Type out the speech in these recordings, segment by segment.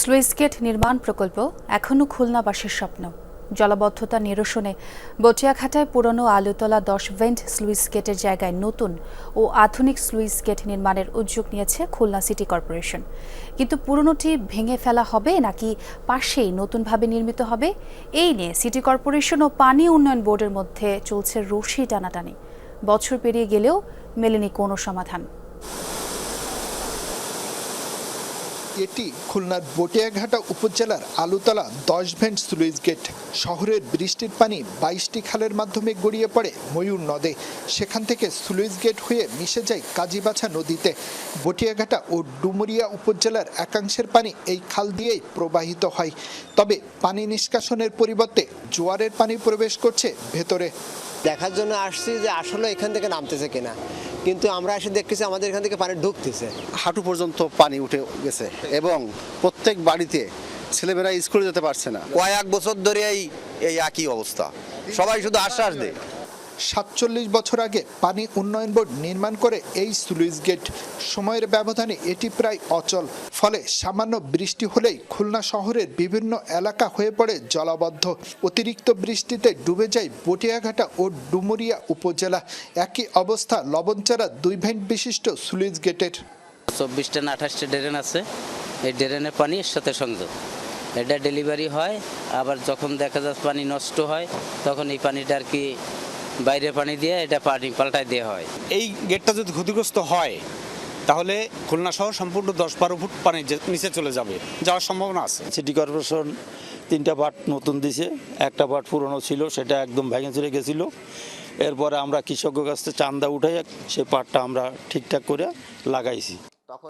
Sluice gate নির্মাণ প্রকল্প এখনও খুলনাবাসীর স্বপ্ন। জলাবদ্ধতা নিরসনে বটিয়াঘাটায় পুরনো আলুতলা দশ ভেন্ট স্লুইস গেটের জায়গায় নতুন ও আধুনিক স্লুইস গেট নির্মাণের উদ্যোগ নিয়েছে খুলনা সিটি কর্পোরেশন। কিন্তু পুরনোটি ভেঙে ফেলা হবে নাকি পাশেই নতুনভাবে নির্মিত হবে? এই নিয়ে সিটি কর্পোরেশন ও পানি উন্নয়ন বোর্ডের মধ্যে চলছে রশি টানাটানি। বছর পেরিয়ে গেলেও মেলেনি কোনো সমাধান। এটি খুলনার বটিয়াঘাটা উপজেলার আলুতলা দশ ভেন্ট স্লুইস গেট। শহরের বৃষ্টির পানি বাইশটি খালের মাধ্যমে গড়িয়ে পড়ে ময়ূর নদে। সেখান থেকে স্লুইস গেট হয়ে মিশে যায় কাজীবাছা নদীতে। বটিয়াঘাটা ও ডুমুরিয়া উপজেলার একাংশের পানি এই খাল দিয়েই প্রবাহিত হয়। তবে পানি নিষ্কাশনের পরিবর্তে জোয়ারের পানি প্রবেশ করছে ভেতরে। দেখার জন্য আসছি যে আসলে এখান থেকে নামতেছে কিনা। কিন্তু আমরা এসে দেখতেছি আমাদের এখান থেকে পানি ঢুকতেছে। হাঁটু পর্যন্ত পানি উঠে গেছে এবং প্রত্যেক বাড়িতে ছেলেমেয়েরা স্কুলে যেতে পারছে না। কয়েক বছর ধরে এই এই একই অবস্থা। সবাই শুধু আশ্বাস দেয়। সাতচল্লিশ বছর আগে পানি উন্নয়ন বোর্ড নির্মাণ করে এই স্লুইস গেট। সময়ের ব্যবধানে এটি প্রায় অচল, ফলে সামান্য বৃষ্টি হলেই খুলনা শহরের বিভিন্ন এলাকা হয়ে পড়ে জলাবদ্ধ। অতিরিক্ত বৃষ্টিতে ডুবে যায় বটিয়াঘাটা ও ডুমুরিয়া উপজেলা। একই অবস্থা লবণচারা দুই ভেন্ট বিশিষ্ট স্লুইস গেটের। চব্বিশটা না আঠাশটা ড্রেন আছে, এই ড্রেনের পানি এর সাথে সংযোগ। এটা ডেলিভারি হয়, আবার যখন দেখা যাচ্ছে পানি নষ্ট হয়, তখন এই পানিটা আর কি বাইরে পানি দিয়ে এটা পানি পাল্টায় দেওয়া হয়। এই গেটটা যদি ক্ষতিগ্রস্ত হয় তাহলে খুলনা শহর সম্পূর্ণ দশ বারো ফুট পানি নিচে চলে যাবে যাওয়ার সম্ভাবনা আছে। সিটি কর্পোরেশন তিনটা পার্ট নতুন দিছে একটা পার্ট পুরনো ছিল সেটা একদম ভেঙে চলে গেছিল। এরপরে আমরা কৃষকের কাছ থেকে চান্দা উঠে সেই পাটটা আমরা ঠিকঠাক করে লাগাইছি।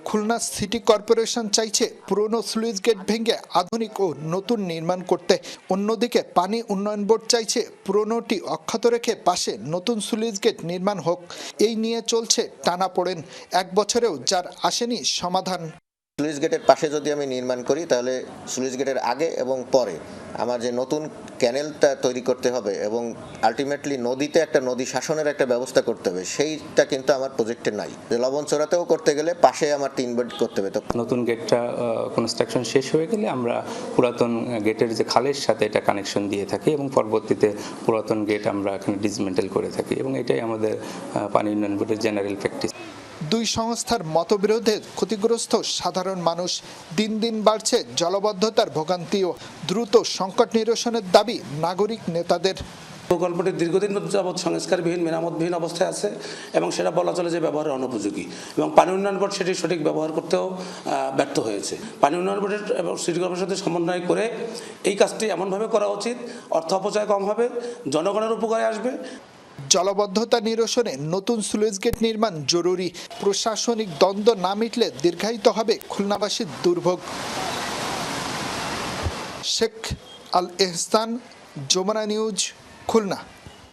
খুলনা সিটি কর্পোরেশন চাইছে পুরনো স্লুইস গেট ভেঙে আধুনিক ও নতুন নির্মাণ করতে। অন্যদিকে পানি উন্নয়ন বোর্ড চাইছে পুরনোটি অক্ষত রেখে পাশে নতুন স্লুইস গেট নির্মাণ হোক। এই নিয়ে চলছে টানা পড়েন। এক বছরেও যার আসেনি সমাধান। স্লুইস গেটের পাশে যদি আমি নির্মাণ করি, তাহলে স্লুইস গেটের আগে এবং পরে আমার যে নতুন ক্যানেলটা তৈরি করতে হবে এবং আলটিমেটলি নদীতে একটা নদী শাসনের একটা ব্যবস্থা করতে হবে, সেইটা কিন্তু আমার প্রজেক্টে নাই। যে লবণচড়াতেও করতে গেলে পাশে আমার তিন বেড করতে হবে, তো নতুন গেটটা কনস্ট্রাকশন শেষ হয়ে গেলে আমরা পুরাতন গেটের যে খালের সাথে এটা কানেকশন দিয়ে থাকি এবং পরবর্তীতে পুরাতন গেট আমরা এখানে ডিসমেন্টেল করে থাকি এবং এটাই আমাদের পানি উন্নয়ন বোর্ডের জেনারেল প্র্যাকটিস দুই সংস্থার মতবিরোধে ক্ষতিগ্রস্ত সাধারণ মানুষ দিন দিন বাড়ছে জলবদ্ধতার ভোগান্তি ও দ্রুত সংকট নিরসনের দাবি নাগরিক নেতাদের। প্রকল্পটি দীর্ঘদিন যাবৎ সংস্কারবিহীন, মেরামতবিহীন অবস্থায় আছে এবং সেটা বলা চলে যে ব্যবহারের অনুপযোগী এবং পানি উন্নয়ন বোর্ড সেটি সঠিক ব্যবহার করতেও ব্যর্থ হয়েছে। পানি উন্নয়ন বোর্ডের এবং সিটি কর্পোরেশনের সমন্বয় করে এই কাজটি এমনভাবে করা উচিত, অর্থ অপচয় কম হবে, জনগণের উপকারে আসবে। জলবদ্ধতা নিরসনে নতুন স্লুইস গেট নির্মাণ জরুরি। প্রশাসনিক দ্বন্দ্ব না মিটলে দীর্ঘায়িত হবে খুলনাবাসীর দুর্ভোগ। শেখ আল এহসান যমুনা নিউজ, খুলনা।